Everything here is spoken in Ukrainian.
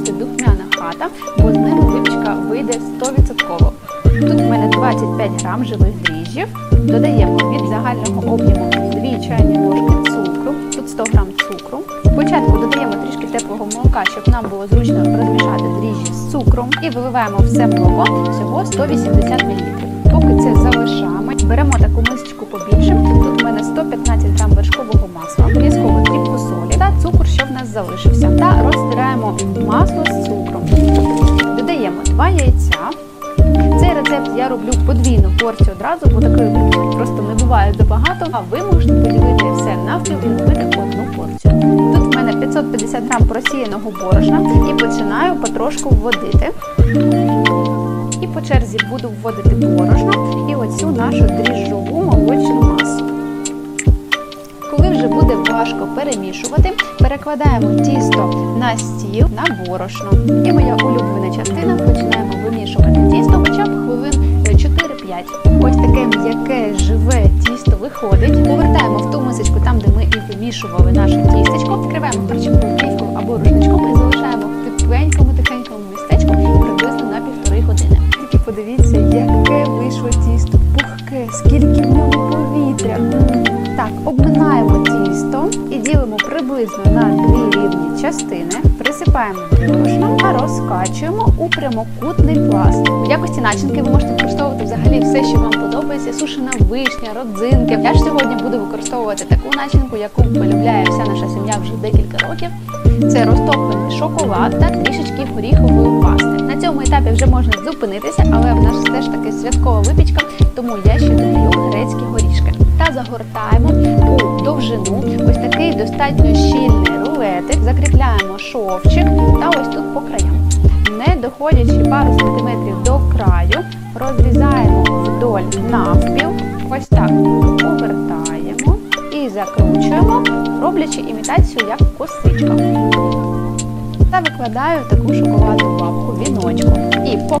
завжди духмяна хата, бо з ними випічка вийде 100%. Тут в мене 25 грам живих дріжджів. Додаємо від загального об'єму 2 чайні ложки цукру, тут 100 грам цукру. Спочатку додаємо трішки теплого молока, щоб нам було зручно розмішати дріжджі з цукром. І виливаємо все молоко всього 180 мл. Поки це залишаємо, беремо таку мисочку побільше. Тут в мене 115 грам вершкового масла, обов'язково дрібку солі та цукор, що в нас залишився. Та розтираємо масло з цукром. Додаємо 2 яйця. Цей рецепт я роблю подвійну порцію одразу, бо такої просто не буває забагато. А ви можете поділити все навпіл і робити одну порцію. Тут в мене 550 грам просіяного борошна і починаю потрошку вводити. І по черзі буду вводити борошно і оцю нашу дріжджову молочну буде важко перемішувати, перекладаємо тісто на стіл на борошно. І моя улюблена частина починаємо вимішувати тісто хоча б хвилин е, 4-5. Ось таке м'яке живе тісто виходить. Повертаємо в ту мисочку, там де ми і вимішували наше тістечко, вкриваємо харчовою плівкою або рушничком і залишаємо в тепленькому тихенькому містечку приблизно на півтори години. Тільки подивіться, яке вийшло тісто, пухке, скільки в ньому повітря. Так, обминаємо приблизно на дві рівні частини, присипаємо борошном та розкачуємо у прямокутний пласт. В якості начинки ви можете використовувати взагалі все, що вам подобається: сушена вишня, родзинки. Я ж сьогодні буду використовувати таку начинку, яку полюбляє вся наша сім'я вже декілька років. Це розтоплений шоколад та трішечки горіхової пасти. На цьому етапі вже можна зупинитися, але в нас все ж таки святкова випічка, тому я ще додаю грецькі горішки. Та загортаємо у довжину ось такий достатньо щільний рулетик, закріпляємо шовчик та ось тут по краям. Не доходячи пару сантиметрів до краю, розрізаємо вдоль навпіл, ось так повертаємо і закручуємо, роблячи імітацію як косичка. Та викладаю таку шоколадну бабку віночком. І